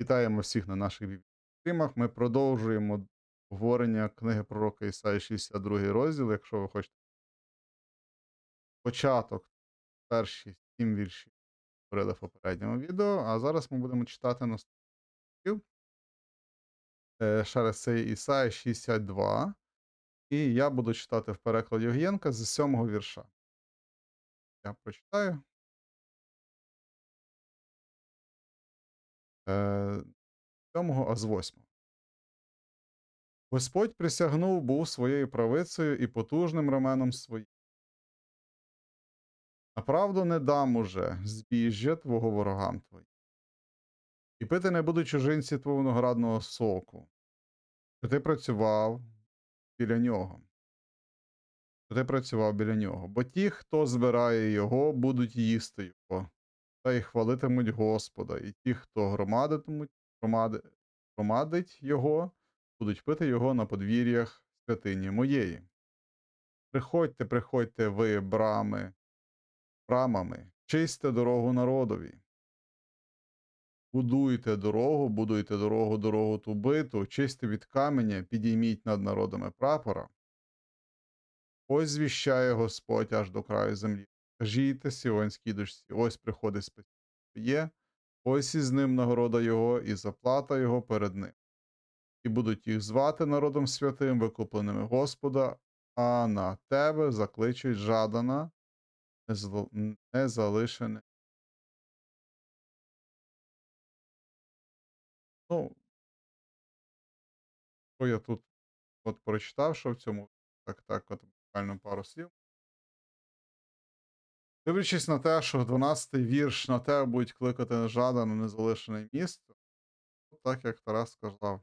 Вітаємо всіх на наших стрімах. Ми продовжуємо обговорення книги пророка Ісаї 62 розділ. Якщо ви хочете початок, перші сім віршів говорили в попередньому відео, а зараз ми будемо читати наступний. Е, раз Ісаї 62. І я буду читати в перекладі Огієнка з сьомого вірша. Я прочитаю. Е, сьомого, а з восьмого. Господь присягнув був своєю правицею і потужним раменом своїм. Направду не дам уже збіжжя твого ворогам твоїм. І пити не будуть чужинці твого виноградного соку, що ти працював біля нього. Що ти працював біля нього. Бо ті, хто збирає його, будуть їсти його, та й хвалитимуть Господа, і ті, хто громадитимуть, громади, громадить його, будуть пити його на подвір'ях святині моєї. Приходьте, приходьте ви, брами, брамами, чисте дорогу народові. Будуйте дорогу, будуйте дорогу, дорогу ту биту, чисте від каменя, підійміть над народами прапора. Ось звіщає Господь аж до краю землі. Кажіть сіонській дочці, ось приходить спасіння, ось із ним нагорода його і заплата його перед ним. І будуть їх звати народом святим, викупленими Господа, а на тебе закличуть жадана, незалишене. Ну, що я тут от прочитав, що в цьому так, так, от буквально пару слів. Дивлячись на те, що 12-й вірш на тебе будуть кликати жадане незалишене місто, так як Тарас сказав,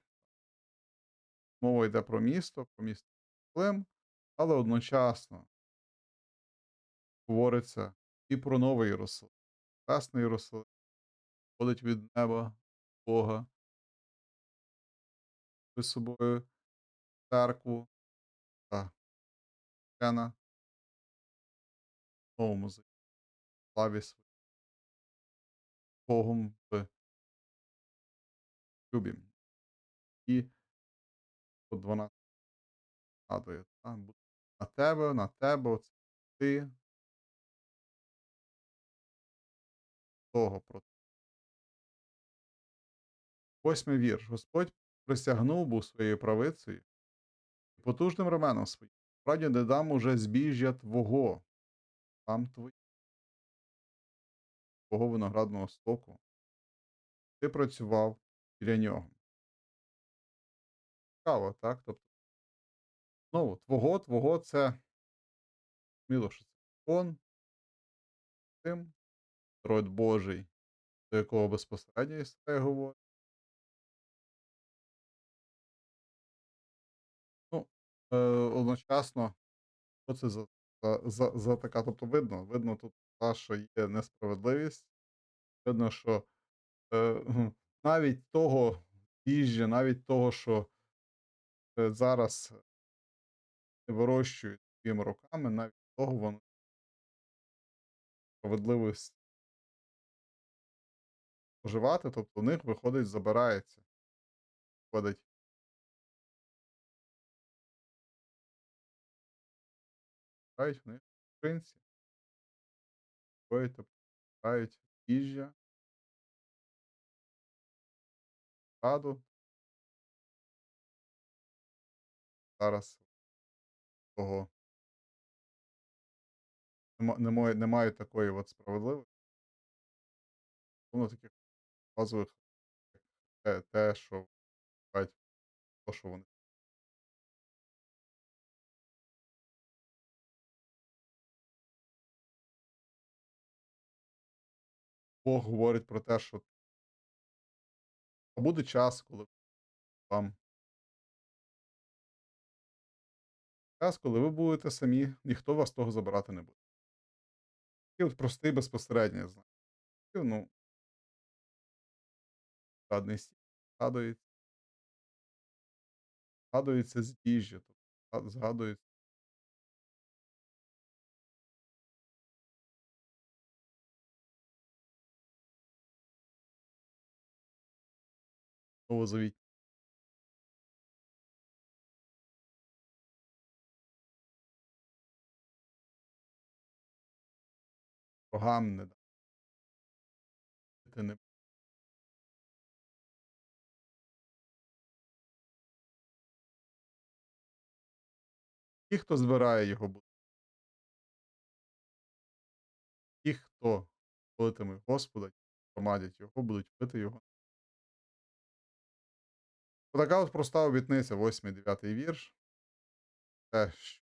мова йде про місто, про місто Клим, але одночасно говориться і про новий Єрусалим. Красний Єрусалим ходить від неба Бога, з собою церкву та новому завіті, славі своїй, Богом в любі. І по 12 нагадує, на тебе, на тебе, оце ти того про Восьмий вірш. Господь присягнув був своєю правицею і потужним раменом своїм. Справді не дам уже збіжжя твого, там твої, твого виноградного стоку. Ти працював біля нього. Цікаво, так? Тобто, знову, твого, твого це міло, що це закон, тим, род Божий, до якого безпосередньо Ісая говорить. Ну, е, одночасно, що це за, за, за, за така, тобто видно, видно тут, та, що є несправедливість, видно, що е, навіть того їжджа, навіть того, що е, зараз вирощують своїми руками, навіть того воно справедливість споживати, тобто у них виходить, забирається. Виходить, Збирають в тобто збирають їжджа, раду. Зараз того немає, немає такої от справедливості. Воно таких базових те, те, що вважають, то, що вони. Бог говорить про те, що буде час, коли вам час, коли ви будете самі, ніхто вас того забирати не буде. І от простий безпосередній знак. Ну, згадується. Згадується збіжжя, тобто згадується. Новозавітні. Богам не дати Ті, хто збирає його будуть. Ті, хто молитиме Господа, громадять його, будуть пити його. Отака от проста обітниця, 8-9 вірш. Те, що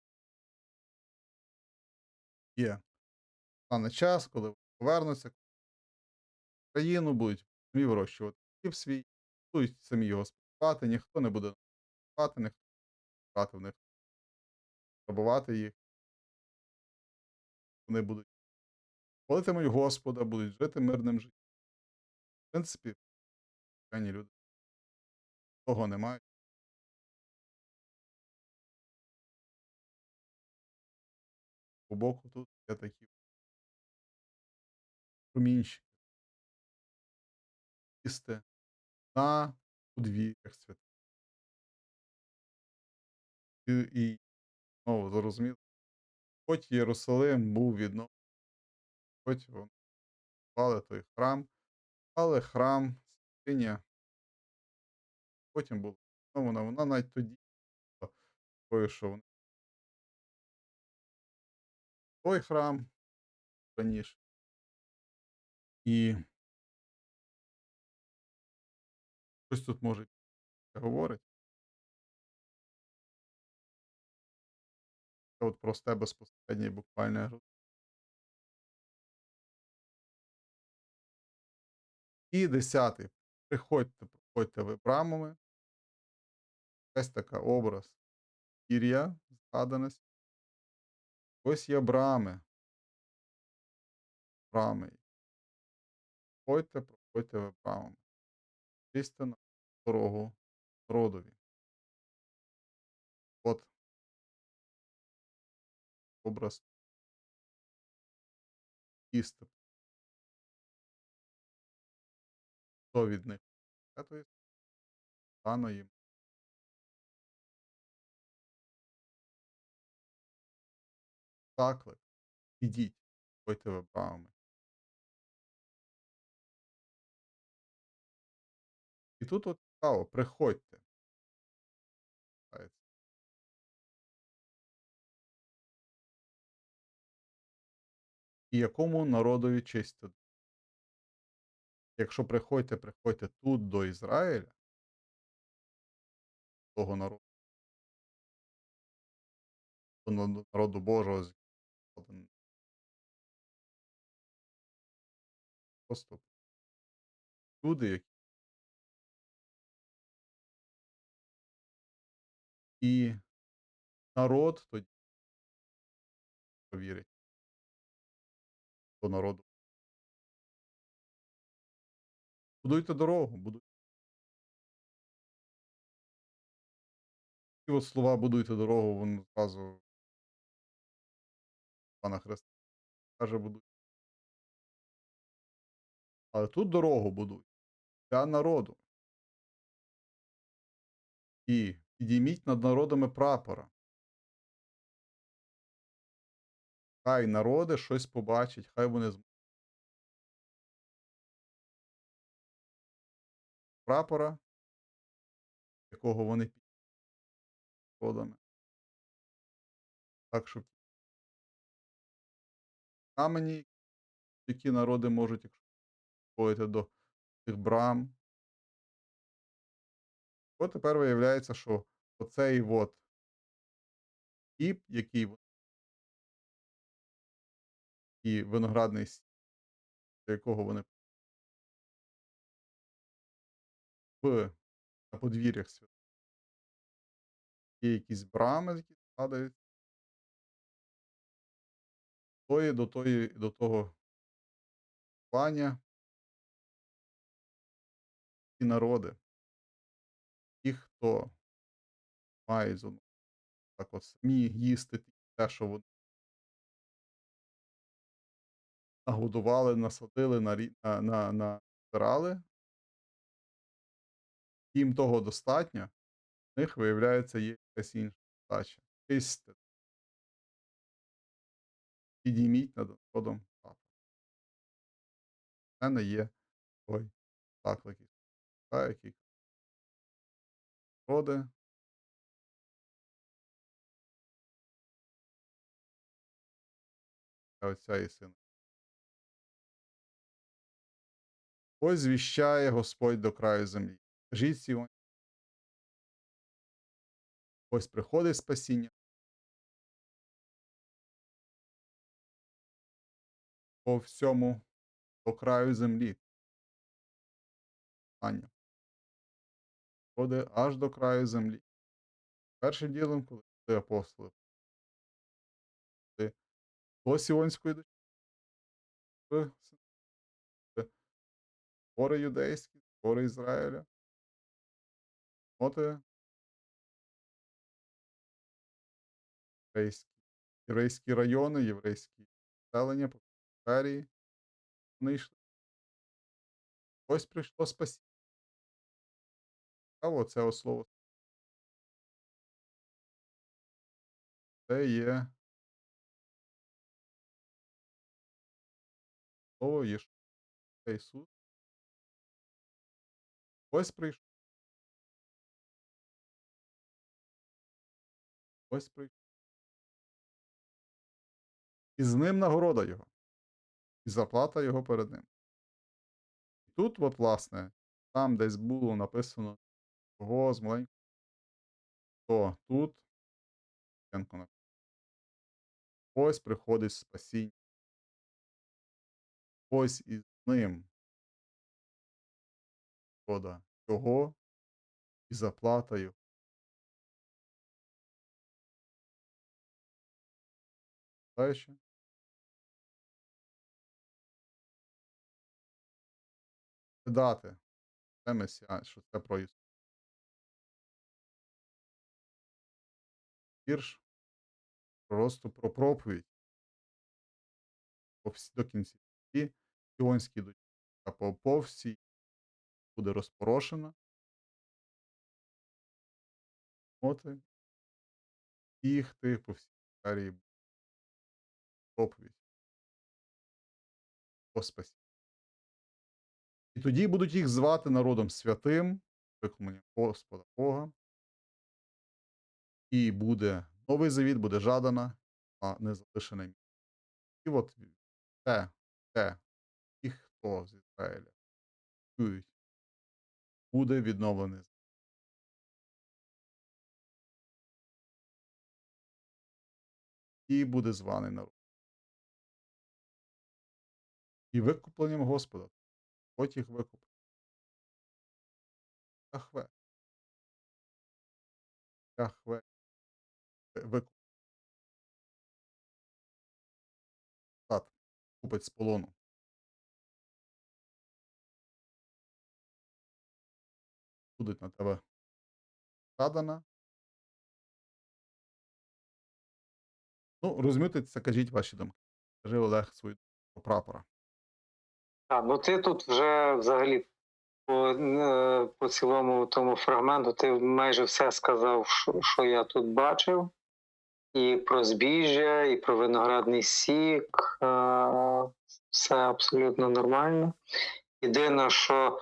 є стане час, коли вони повернуться в країну, будуть вирощувати хліб свій, будуть самі його споживати, ніхто не буде спати, ніхто не буде в них, грабувати їх. Вони будуть молитимуть Господа, будуть жити мирним життям. В принципі, люди того не мають. По боку тут є такі промінчики. Їсти на подвір'ях святих. І, знову зрозуміло, хоч Єрусалим був відновлений, хоч вони той храм, але храм, святиня потім була відновлена, вона навіть тоді була що вони той храм раніше. І щось тут може говорить. От просте безпосереднє і буквальне І десятий. Приходьте, проходьте ви брамами. Ось така образ. Ір'я, згаданість. Ось є брами. Брами. Проходьте, проходьте ви брамами. Чисте на дорогу народові. От. Образ. Істи. Хто від них? Дано їм. Заклик. Ідіть, ходьте ви. І тут от цікаво, приходьте. І якому народові честь? Якщо приходьте, приходьте тут до Ізраїля, того народу, до народу Божого, з просто люди, які і народ тоді повірить до народу. Будуйте дорогу, будуйте. І от слова будуйте дорогу, вони зразу пана Христа каже, будуйте. Але тут дорогу будують для народу. І підійміть над народами прапора. Хай народи щось побачать, хай вони зм- прапора, якого вони під народами. Так, щоб камені, які народи можуть, якщо ходити до цих брам. От тепер виявляється, що оцей от хліб, який і виноградний сік, до якого вони в на подвір'ях свят. Є якісь брами, які згадують. Тої до тої до того паня і народи. Ті, хто мають з одного так от самі їсти те, що вони нагодували, насадили, на, на, на, їм того достатньо, в них, виявляється, є якась інша задача. Чисте. Підійміть над народом прапор. Це не є той заклик, який народи, Отця і Сина. Ось звіщає Господь до краю землі. Кажіть Сіоні. Ось приходить спасіння. По всьому до краю землі. Аня. Ходить аж до краю землі. Першим ділом, коли були апостоли. До Сіонської дочі. Гори юдейські, гори Ізраїля. От е, єврейські, райони, єврейські поселення, Імперії. Вони йшли. Ось прийшло спасіння. Цікаво, це слово. Це є слово Єшуа Ісус. Ось прийшов. Ось прийшов. І з ним нагорода його. І заплата його перед ним. І тут, от, власне, там десь було написано кого з маленького, то тут ось приходить спасіння. Ось із ним шкода його і заплата його. Дальше. Дати. Це Месія, що це про Ісус. Вірш просто про проповідь. До кінця. Сіонській дочі. А по, всій буде розпорошена. От і їх тих по всій Карії проповідь. О спасінні. І тоді будуть їх звати народом святим, виконанням Господа Бога. І буде новий завіт, буде жадана, а не залишене місце. І от те, те, і хто з Ізраїля чують, буде відновлений. І буде званий народ. І викупленням Господа. От їх викуп. Яхве. Яхве. Викуп. Тат. Купить з полону. Будуть на тебе складена. Ну, розмітиться, кажіть ваші думки. Кажи Олег свою про прапора. А, ну ти тут вже взагалі по, е, по цілому тому фрагменту ти майже все сказав, що, що я тут бачив. І про збіжжя, і про виноградний сік. Е, все абсолютно нормально. Єдине, що е,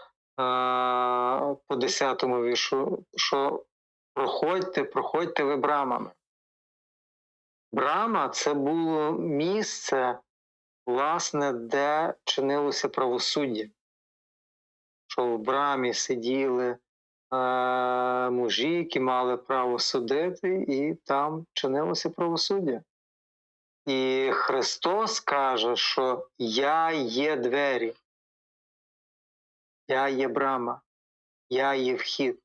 по 10-му вішу, що проходьте, проходьте ви брамами. Брама це було місце, власне, де чинилося правосуддя. Що в брамі сиділи е, мужі, які мали право судити, і там чинилося правосуддя. І Христос каже, що я є двері, я є брама, я є вхід.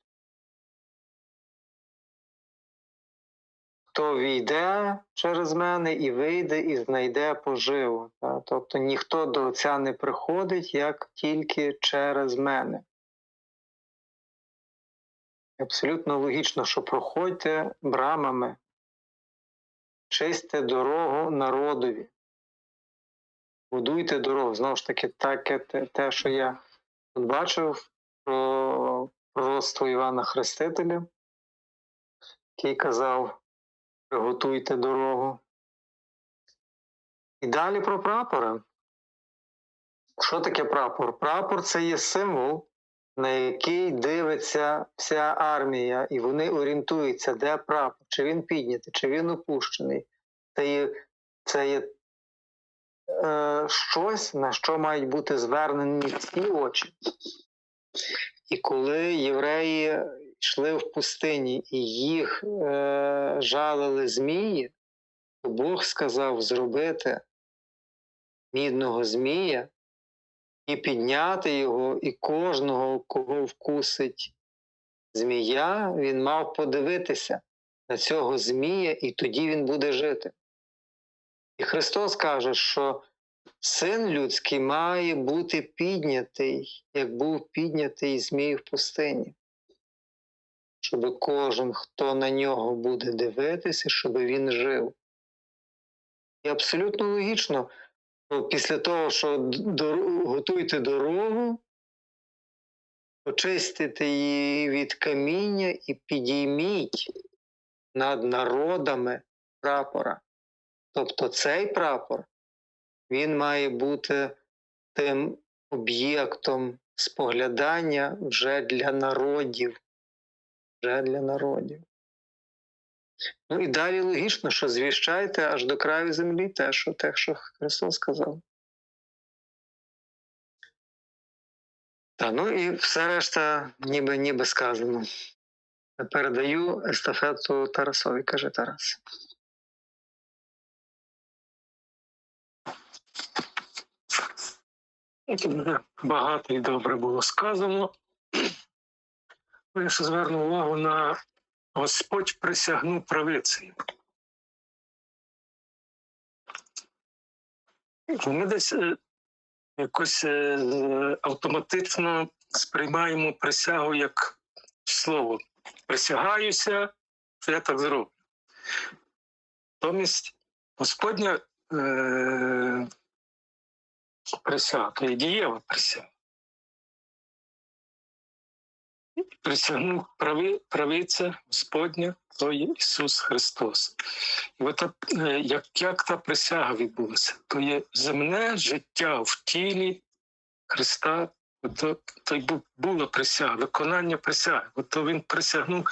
Хто війде через мене і вийде, і знайде поживу. Та? Тобто ніхто до Отця не приходить, як тільки через мене. Абсолютно логічно, що проходьте брамами, чисте дорогу народові, будуйте дорогу. Знову ж таки, таке те, що я бачив про, пророцтво Івана Хрестителя, який казав: приготуйте дорогу. І далі про прапора. Що таке прапор? Прапор це є символ, на який дивиться вся армія, і вони орієнтуються, де прапор, чи він піднятий, чи він опущений. Це є, це є е, щось, на що мають бути звернені всі очі. І коли євреї йшли в пустині і їх е, жалили змії, то Бог сказав зробити мідного змія і підняти його, і кожного, кого вкусить змія, він мав подивитися на цього змія, і тоді він буде жити. І Христос каже, що син людський має бути піднятий, як був піднятий змій в пустині. Щоб кожен, хто на нього буде дивитися, щоб він жив. І абсолютно логічно, ну, після того, що дор- готуйте дорогу, очистите її від каміння і підійміть над народами прапора. Тобто цей прапор він має бути тим об'єктом споглядання вже для народів. Вже для народів. Ну і далі логічно, що звіщайте аж до краю землі те, що те, що Христос сказав. Та ну і все решта ніби ніби сказано. Передаю естафету Тарасові, каже Тарас. Багато і добре було сказано. Я ще зверну увагу на Господь присягнув правицею. Ми десь е, якось е, автоматично сприймаємо присягу як слово. Присягаюся, що я так зроблю. Натомість Господня е, присяга, то є дієва присяга. Присягнув прави, правиця Господня, то є Ісус Христос. І от е, як, як та присяга відбулася, то є земне життя в тілі Христа, то, то й бу- була присяга, виконання присяги. От то він присягнув,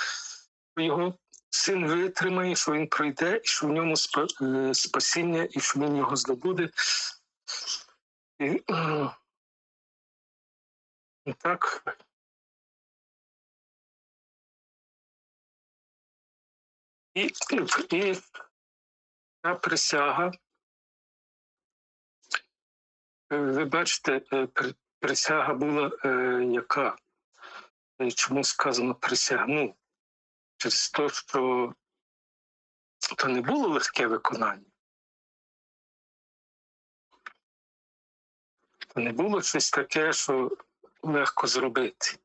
що його син витримає, що він пройде, і що в ньому е, спасіння, і що він його здобуде. І, е, і так. І, і ця присяга. е, Ви бачите, е, присяга була е, яка? Е, Чому сказано присягну? Через те, що то не було легке виконання. Не було щось таке, що легко зробити.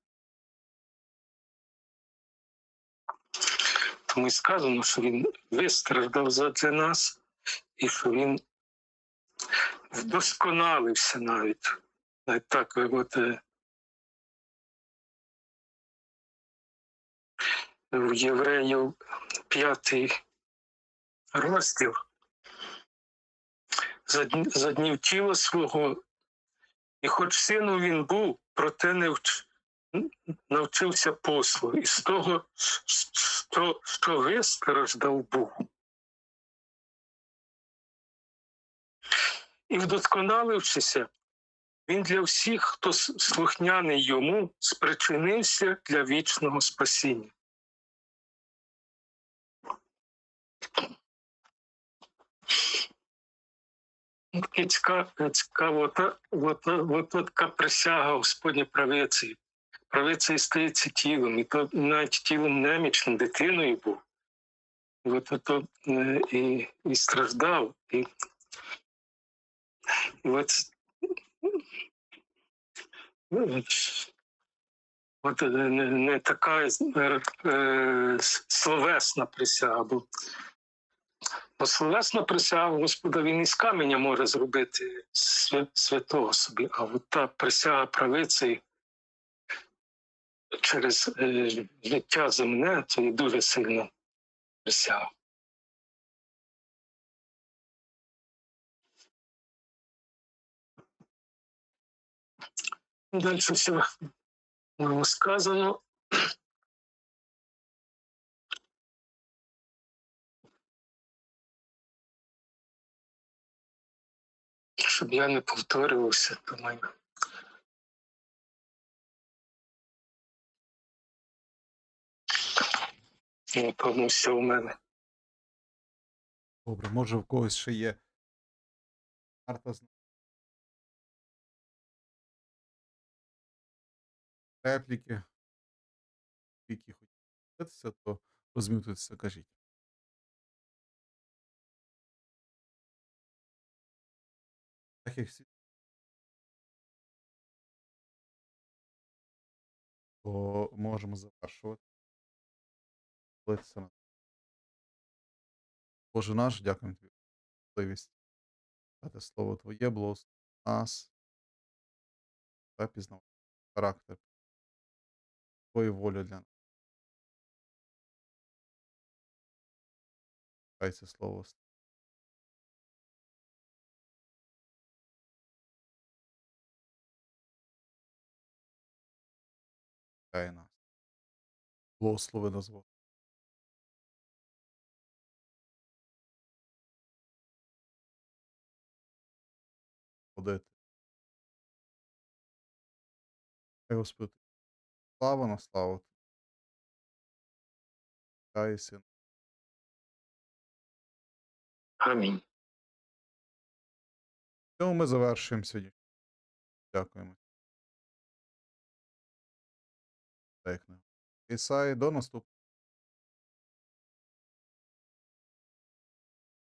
Тому і сказано, що він вистраждав задля нас, і що він вдосконалився навіть. Навіть так ви будете в Євреїв п'ятий розділ. За, дн- днів тіла свого, і хоч сину він був, проте не вч... навчився послу. І з того, що, що вистраждав був. І вдосконалившися, він для всіх, хто слухняний йому, спричинився для вічного спасіння. От така присяга Господня правиці. Правицею стається тілом, і то навіть тілом немічним дитиною був. І от ото е, і, і страждав. І, і от, ну, от е, не, не така е, словесна присяга. Бо, бо словесна присяга Господа він із каменя може зробити святого собі, а от та присяга правиці через е, життя земне, то є дуже сильно присяга. Далі все було сказано. Щоб я не повторювався, думаю. Напевно, все у мене. Добре, може в когось ще є. Карта репліки, які подивитися, то розмітуйтеся, кажіть. Так як всі. То можемо завершувати. Молитися Боже наш, дякуємо тобі за можливість дати слово Твоє, благослови нас та пізнавати характер, Твою волю для нас. Хай це слово хай нас. Благослови нас, Бог. Ходити. Хай Господь, слава на славу. Хай син. Амінь. Цьому ми завершуємо сьогодні. Дякуємо. Ісаї, до наступного.